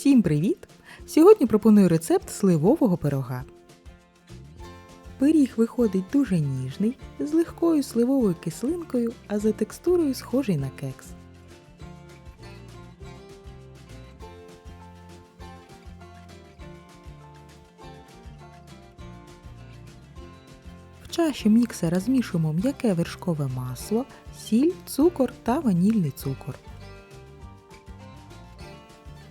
Всім привіт! Сьогодні пропоную рецепт сливового пирога. Пиріг виходить дуже ніжний, з легкою сливовою кислинкою, а за текстурою схожий на кекс. В чаші міксера змішуємо м'яке вершкове масло, сіль, цукор та ванільний цукор.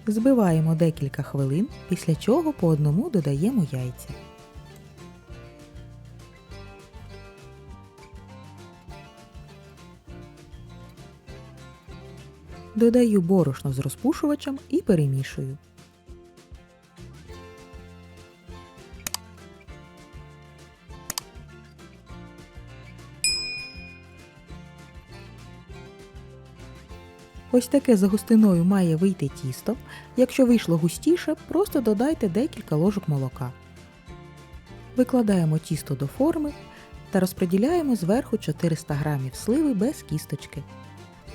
Збиваємо декілька хвилин, після чого по одному додаємо яйця. Додаю борошно з розпушувачем і перемішую. Ось таке за густиною має вийти тісто. Якщо вийшло густіше, просто додайте декілька ложок молока. Викладаємо тісто до форми та розподіляємо зверху 400 г сливи без кісточки.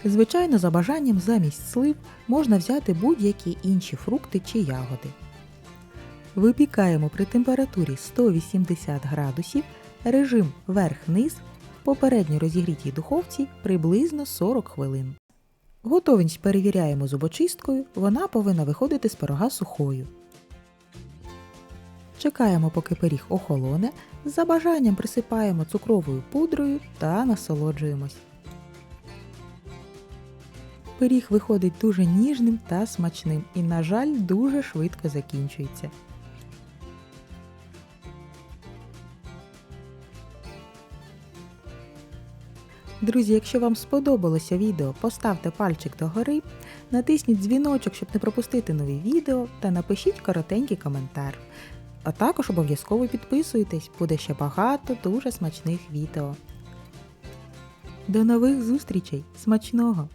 Звичайно, за бажанням замість слив можна взяти будь-які інші фрукти чи ягоди. Випікаємо при температурі 180 градусів режим верх-низ в попередньо розігрітій духовці приблизно 40 хвилин. Готовність перевіряємо зубочисткою, вона повинна виходити з пирога сухою. Чекаємо, поки пиріг охолоне, за бажанням присипаємо цукровою пудрою та насолоджуємось. Пиріг виходить дуже ніжним та смачним і, на жаль, дуже швидко закінчується. Друзі, якщо вам сподобалося відео, поставте пальчик догори, натисніть дзвіночок, щоб не пропустити нові відео, та напишіть коротенький коментар. А також обов'язково підписуйтесь, буде ще багато дуже смачних відео. До нових зустрічей! Смачного!